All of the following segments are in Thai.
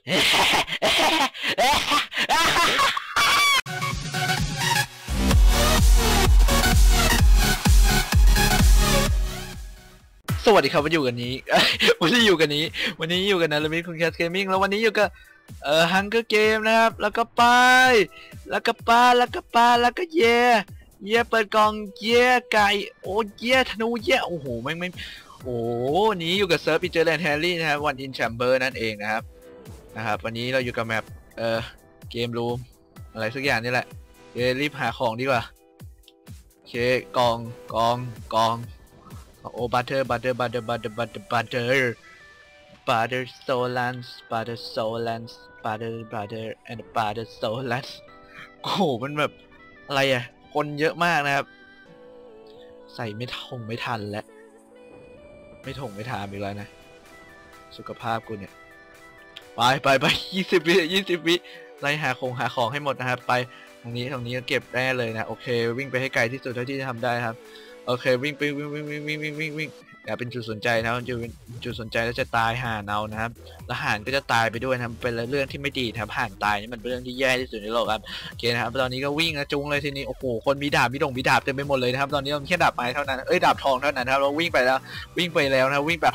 สวัสดีครับวันอยู่กันนี้วันนี้อยู่กันนี้ วันนี้อยู่กันนะลมิคุณแคสเกมมิ่งแล้ววันนี้อยู่กับเอ่อฮังเกอร์เกมนะครับ แล้วก็ไปแล้วก็ปลาแล้วก็ปลาแล้วก็เย่เย่เปิดกล่องเย่ไก่โอ้เย่ธนูเย่โอ้โหไม่ไม่โอ้นนี้อยู่กับเซิร์ฟอิเจอร์แลนด์แฮร์รี่นะครับวันอินแชมเบอร์นั่นเองนะครับ นะครับ วันนี้เราอยู่กับแมปเอ่อเกมรูมอะไรสักอย่างนี่แหละเดี๋ยวรีบหาของดีกว่าโอเคกองกองกองโอ้บัตเตอร์บัตเตอร์บัตเตอร์บัตเตอร์บัตเตอร์บัตเตอร์บัตเตอร์โซลันส์บัตเตอร์โซลันส์บัตเตอร์บัตเตอร์ and บัตเตอร์โซลันส์โอ้โหมันแบบอะไรอะคนเยอะมากนะครับ ใส่ไม่ทงไม่ทันแล้วไม่ถงไม่ทามอีกแล้วนะ สุขภาพกูเนี่ย ไปไปไปยี่สิบวิยี่สิบวิไล่หาของหาของให้หมดนะครับไปตรงนี้ตรงนี้เก็บได้เลยนะโอเค วิ่งไปให้ไกลที่สุดเท่าที่จะทำได้ครับโอเควิ่งไปวิ่งวิ่งวิ่งวิ่งวิ่งวิ่งวิ่งอย่าเป็นจุดสนใจนะจุดจุดสนใจแล้วจะตายห่านเอานะครับแล้วห่านก็จะตายไปด้วยนะครับเป็นเรื่องที่ไม่ดีนะครับห่านตายนี่มันเป็นเรื่องที่แย่ที่สุดในโลกครับโอเคนะครับตอนนี้ก็วิ่งนะจุงเลยทีนี้โอ้โหคนมีดาบมีดงมีดาบเต็มไปหมดเลยนะครับตอนนี้เราแค่ดาบไม้เท่านั้นเอ้ยดาบทองเท่านั้นครับเราวิ่งไปแล้ววิ่งไปแล้วนะวิ่งแบบ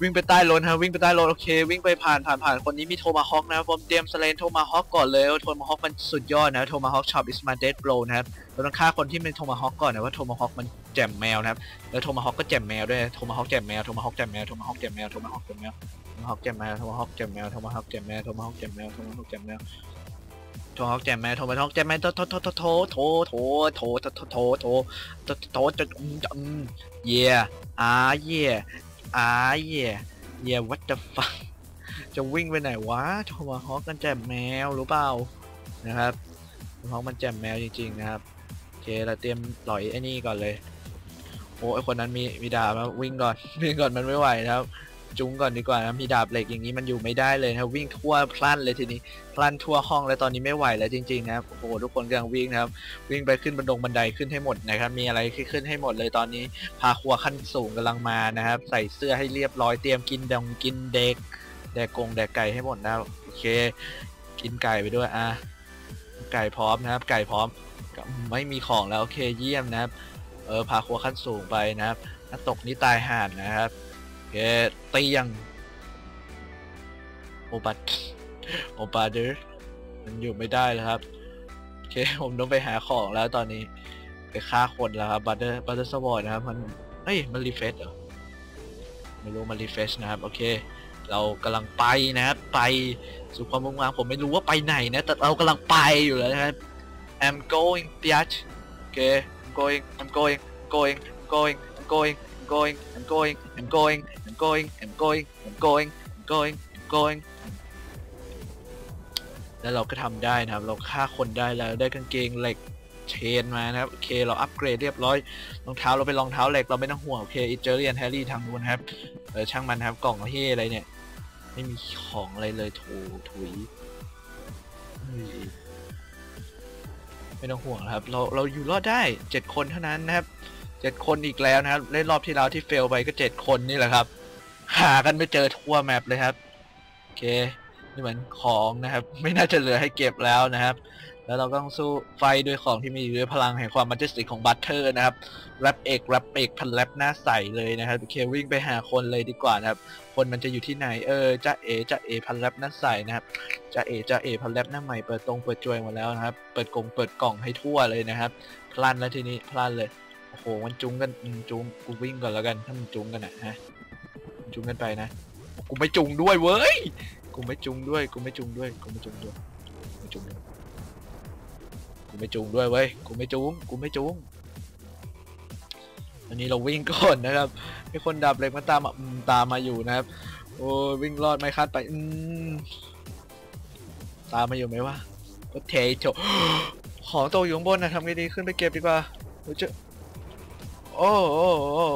วิ่งไปใต้รถครับวิ่งไปใต้รถโอเค วิ่งไปผ่านผ่านผ่านคนนี้มีโทมาฮอคนะผมเตรียมสเลนโทมาฮอคก่อนเลยโทมาฮอคมันสุดยอดนะโทมาฮอคช็อปอิสมาเดดโปรนะครับเราต้องฆ่าคนที่เป็นโทมาฮอคก่อนนะว่าโทมาฮอคมันแจ่มแมวนะครับแล้วโทมาฮอคก็แจ่มแมวด้วยโทมาฮอคแจ่มแมวโทมาฮอคแจ่มแมวโทมาฮอคแจ่มแมวโทมาฮอคแจ่มแมวโทมาฮอคแจ่มแมวโทมาฮอคแจ่มแมวโทมาฮอคแจ่มแมวโทมาฮอคแจ่มแมวโทมาฮอคแจ่มแมวโทมาฮอคแจมแมวโทมาฮอคแจมแมวโทโทโทโทโทโทโทโทโทโทโทโทโทโทจะอืมอืม yeah อ่า yeah อ่า yeah yeah what the fuck จะวิ่งไปไหนวะโทมาฮอกกันแจมแมวหรือเปล่านะครับโทมาฮอกมันแจมแมวจริงๆนะครับโอเคเราเตรียมหลอยไอ้นี่ก่อนเลยโอ้ไอคนนั้นมีมีดาบมาวิ่งก่อนวิ่งก่อนมันไม่ไหวนะครับ จุ้งก่อนดีกว่านะมีดาบเหล็กอย่างนี้มันอยู่ไม่ได้เลยนะวิ่งทั่วพลันเลยทีนี้พลันทั่วห้องแล้วตอนนี้ไม่ไหวแล้วจริงๆนะครับโอ้โหทุกคนกำลังวิ่งนะครับ วิ่งไปขึ้นบันดงบันไดขึ้นให้หมดนะครับ มีอะไรขึ้นให้หมดเลยตอนนี้ พาครัวขั้นสูงกำลังมานะครับ ใส่เสื้อให้เรียบร้อยเตรียมกินดงกินเด็กแดกกงแดกไก่ให้หมดนะโอเค กินไก่ไปด้วยอะไก่พร้อมนะครับ ไก่พร้อมไม่มีของแล้วโอเคเยี่ยมนะครับเออพาครัวขั้นสูงไปนะครับตกนี่ตายห่านนะครับ เคเตียงโอบัตโอบัตเดอร์มันอยู่ไม่ได้แล้วครับโอเคผมต้องไปหาของแล้วตอนนี้ไปฆ่าคนแล้วครับบัตเตอร์บัตเตอร์สวอร์นะครับมันเอ้ยมันรีเฟรชเหรอไม่รู้มันรีเฟรชนะครับโอเค เรากำลังไปนะครับไปสู่ความมุ่งหวังผมไม่รู้ว่าไปไหนนะแต่เรากำลังไปอยู่แล้วนะครับ I'm going bitch okay I'm going I'm going going going I'm going Going I'm going I'm going I'm going I'm going I'm going I'm going I'm going แล้วเราก็ทำได้นะครับ เราฆ่าคนได้แล้วได้กางเกงเหล็กเชนมานะครับโอเคเราอัปเกรดเรียบร้อยรองเท้าเราเป็นรองเท้าเหล็กเราไม่ต้องห่วงโอเคอิเจอร์เรียนแฮร์รี่ทางนู้นครับเออช่างมันครับกล่องเฮ้อะไรเนี่ย ไม่มีของอะไรเลยถูถุยไม่ต้องห่วงครับ เราเราอยู่รอดได้เจ็ดคนเท่านั้นนะครับ เจ็ดคนอีกแล้วนะครับ เล่นรอบที่แล้วที่เฟลไปก็เจ็ดคนนี่แหละครับ หากันไม่เจอทั่วแมปเลยครับ โอเค นี่เหมือนของนะครับ ไม่น่าจะเหลือให้เก็บแล้วนะครับ แล้วเราก็ต้องสู้ไฟด้วยของที่มีอยู่ด้วยพลังแห่งความมัจจิสติกของบัตเตอร์นะครับแรปเอกแรปเอกพันแรปหน้าใสเลยนะครับโอเควิ่งไปหาคนเลยดีกว่านะครับ คนมันจะอยู่ที่ไหนเออจ้าเอจ้าเอพันแรปหน้าใสนะครับจ้าเอจ้าเอพันแรปหน้าใหม่เปิดตรงเปิดจวยหมดแล้วนะครับ เปิดกงเปิดกล่องให้ทั่วเลยนะครับพลันแล้วทีนี้พลันเลย โอ้โหมันจุงกันจุงกูวิ่งก่อนแล้วกันถ้ามันจุงกันนะฮะจุงกันไปนะกูไม่จุงด้วยเว้ยกูไม่จุงด้วยกูไม่จุงด้วยกูไม่จุงด้วยกูไม่จุงด้วยกูไม่จุงด้วยเว้ยกูไม่จุงกูไม่จุงอันนี้เราวิ่งก่อนนะครับมีคนดับเล็กมาตามมาตามมาอยู่นะครับ โอ้วิ่งรอดไม่คาดไปอืมตามมาอยู่ไหมวะก็เทโจของตกอยู่ข้างบนนะทำไงดีขึ้นไปเก็บดีกว่าเดี๋ยวเจะโอ้ โอ้โอ้โอ้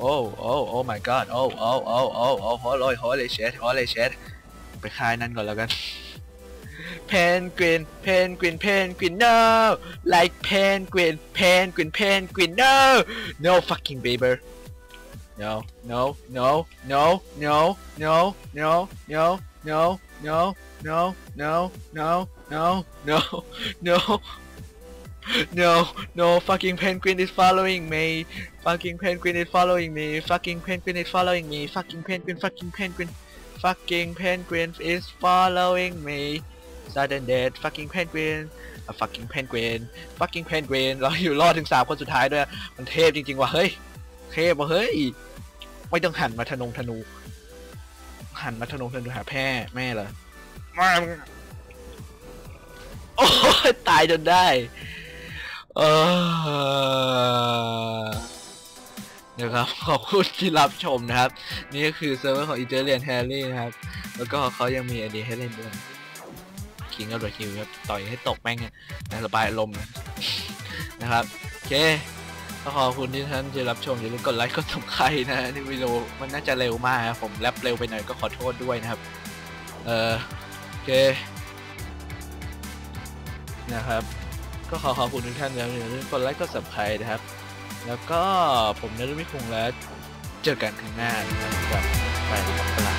โอ้โอ้โอ้ my god โอ้โอ้โอ้โอ้โอ้โหเลยโหเลยเชดโหเลยเชดไปคายนั่นก่อนแล้วกัน penguin penguin penguin no like penguin penguin penguin no no fucking baby no no no no no no no no no no no no no no no no no no fucking penguin is following me fucking penguin is following me fucking penguin is following me fucking penguin fucking penguin fucking penguin is following me sudden death fucking penguin a fucking penguin fucking penguin เราอยู่รอดถึงสามคนสุดท้ายด้วย มันเทพจริงๆว่ะ เฮ้ย เทพว่ะ เฮ้ย ไม่ต้องหันมาธนงธนู หันมาธนงธนูหาแพ่แม่เหรอมามึงโอ้ยตายจนได้ เออนะครับขอบคุณที่รับชมนะครับ นี่ก็คือเซิร์ฟเวอร์ของอีเจเลียนแฮร์รี่นะครับ แล้วก็เขายังมีไอเดียให้เล่นด้วยคิงกับดคิวครับต่อยให้ตกแม่งนะระบายอารมณ์นะครับโอเคก็ขอบคุณที่ท่านที่รับชมอย่าลืมกดไลค์กดซับสไครต์นะนี่วิดีโอมันน่าจะเร็วมากครับผมแรปเร็วไปหน่อยก็ขอโทษด้วยนะครับ เออโอเคนะครับ ก็ขอขอบคุณทุกท่านแล้วอย่าลืมกดไลค์กดสับไครนะครับ แล้วก็ผมนรุมิคุงแล้วเจอกันครั้งหน้านะครับกับไปกับปลา